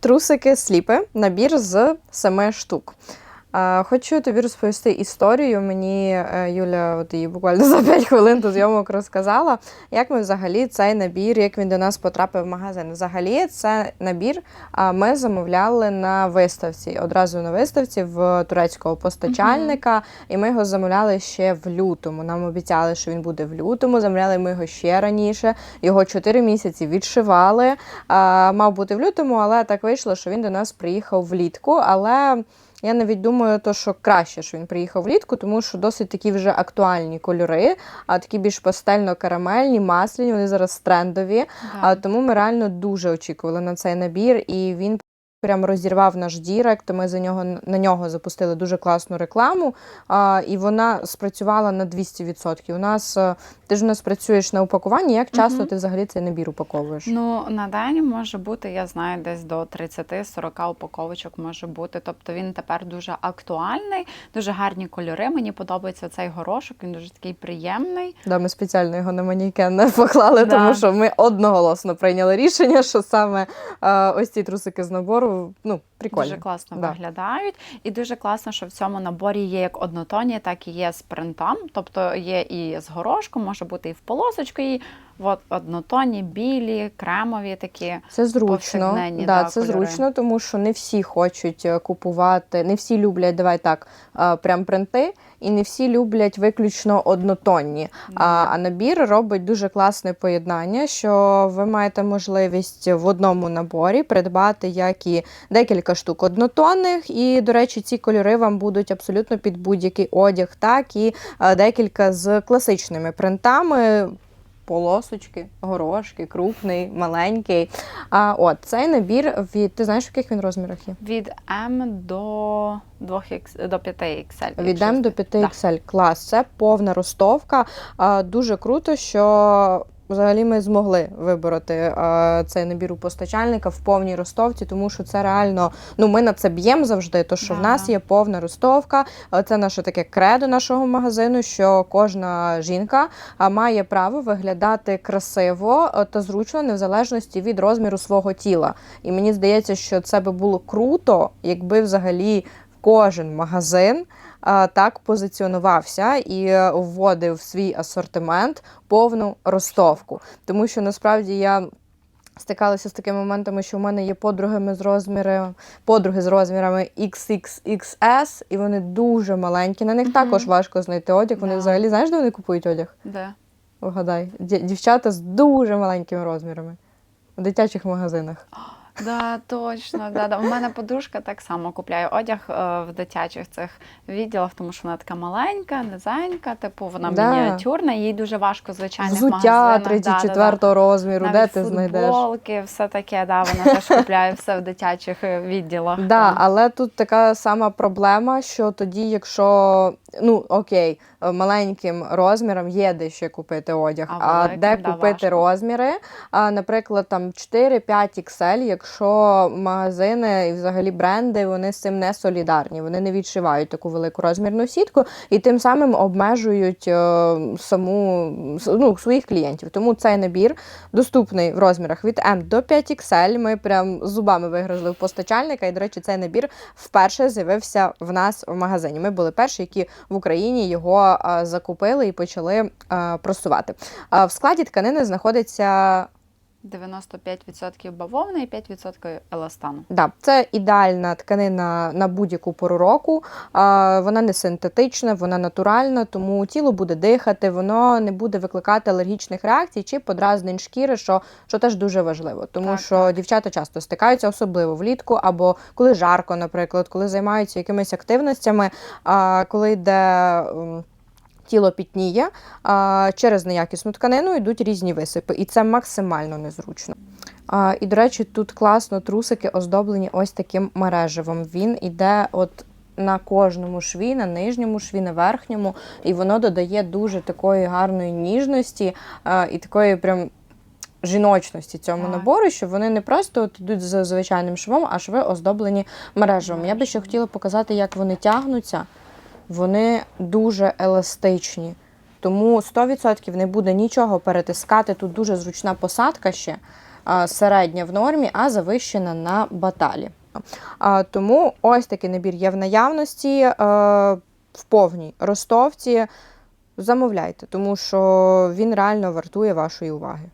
Трусики сліпи, набір з семи штук. Хочу тобі розповісти історію. Мені е, Юля, от її буквально за 5 хвилин до зйомок розказала, як ми взагалі цей набір, як він до нас потрапив в магазин. Взагалі, це набір ми замовляли на виставці. Одразу на виставці в турецького постачальника, і ми його замовляли ще в лютому. Нам обіцяли, що він буде в лютому. Замовляли ми його ще раніше. Його 4 місяці відшивали. Мав бути в лютому, але так вийшло, що він до нас приїхав влітку. Але я навіть думаю, то, що краще, що він приїхав влітку, тому що досить такі вже актуальні кольори, а такі більш пастельно-карамельні, масляні, вони зараз трендові. А, тому ми реально дуже очікували на цей набір, і він прям розірвав наш дірект. Ми за нього на нього запустили дуже класну рекламу, а, і вона спрацювала на 200%. У нас е, ти ж у нас працюєш на упакуванні. Як часто Мгм. ти взагалі цей набір упаковуєш? Ну, на день може бути, я знаю, десь до 30-40 упаковочок може бути. Тобто він тепер дуже актуальний, дуже гарні кольори. Мені подобається цей горошок, він дуже такий приємний. Да, ми спеціально його на манікен поклали, Да. тому що ми одноголосно прийняли рішення, що саме е, ось ці трусики з набору ну, прикольно. Дуже класно Да. виглядають. І дуже класно, що в цьому наборі є як однотонні, так і є з принтом. Тобто є і з горошком, може бути і в полосочку, і от однотонні, білі, кремові такі. Це зручно. Да, да, це кольори. зручно, тому що не всі хочуть е, купувати, не всі люблять, давай так, е, прям принти, і не всі люблять виключно однотонні. А, а набір робить дуже класне поєднання, що ви маєте можливість в одному наборі придбати як і декілька штук однотонних. І, до речі, ці кольори вам будуть абсолютно під будь-який одяг, так і е, декілька з класичними принтами. Полосочки, горошки, крупний, маленький. А от цей набір від ти знаєш, в яких він розмірах є? Від М до 2 до 5 XL. Від М до це- 5 XL клас. Це повна ростовка. А, Дуже круто, що взагалі ми змогли вибороти а, цей набір у постачальника в повній ростовці, тому що це реально. Ну, ми на це б'ємо завжди. То що в нас є повна ростовка. Це наше таке кредо нашого магазину, що кожна жінка має право виглядати красиво та зручно, незалежності від розміру свого тіла. І мені здається, що це би було круто, якби взагалі кожен магазин так позиціонувався і вводив в свій асортимент повну ростовку. Тому що насправді я. Стикалася з такими моментами, що в мене є подругами з розмірами, подруги з розмірами XXXS, і вони дуже маленькі. На них Мгм. також важко знайти одяг. Вони Да. взагалі знаєш, де вони купують одяг? Де? Вгадай, Дє- дівчата з дуже маленькими розмірами в дитячих магазинах. Да, точно. Да, да. У мене подружка так само купляє одяг е, в дитячих цих відділах, тому що вона така маленька, низенька, типу вона Да. мініатюрна, їй дуже важко в звичайних Взуття магазинах. 34 розміру, де Навіть ти знайдеш? футболки, все таке, да, вона теж купляє все в дитячих е, відділах. Да, але тут така сама проблема, що тоді, якщо ну окей, е, маленьким розміром є де ще купити одяг, А а, великим, де да, купити важко. розміри, а, наприклад, там 4-5 XL, якщо магазини і взагалі бренди вони з цим не солідарні, вони не відшивають таку велику розмірну сітку і тим самим обмежують е, саму ну, своїх клієнтів. Тому цей набір доступний в розмірах від М до 5 XL. Ми прям зубами вигризли в постачальника. І, до речі, цей набір вперше з'явився в нас в магазині. Ми були перші, які в Україні його а, закупили і почали а, просувати. В складі тканини знаходиться 95% бавовни і 5% еластану. Да, це ідеальна тканина на будь-яку пору року. А, вона не синтетична, вона натуральна, тому тіло буде дихати, воно не буде викликати алергічних реакцій чи подразнень шкіри, що, що теж дуже важливо. Тому Так, що дівчата часто стикаються, особливо влітку, або коли жарко, наприклад, коли займаються якимись активностями, а, коли йде. Тіло пітніє, а, через неякісну тканину йдуть різні висипи, і це максимально незручно. А, і, до речі, тут класно трусики оздоблені ось таким мереживом. Він іде от на кожному шві, на нижньому шві, на верхньому, і воно додає дуже такої гарної ніжності а, і такої прям. Жіночності цьому Так. набору, що вони не просто от йдуть з звичайним швом, а шви оздоблені мережевим. Я би ще хотіла показати, як вони тягнуться. Вони дуже еластичні. Тому 100% не буде нічого перетискати. Тут дуже зручна посадка ще. середня в нормі, а завищена на баталі. Тому ось такий набір є в наявності е, в повній ростовці. Замовляйте, тому що він реально вартує вашої уваги.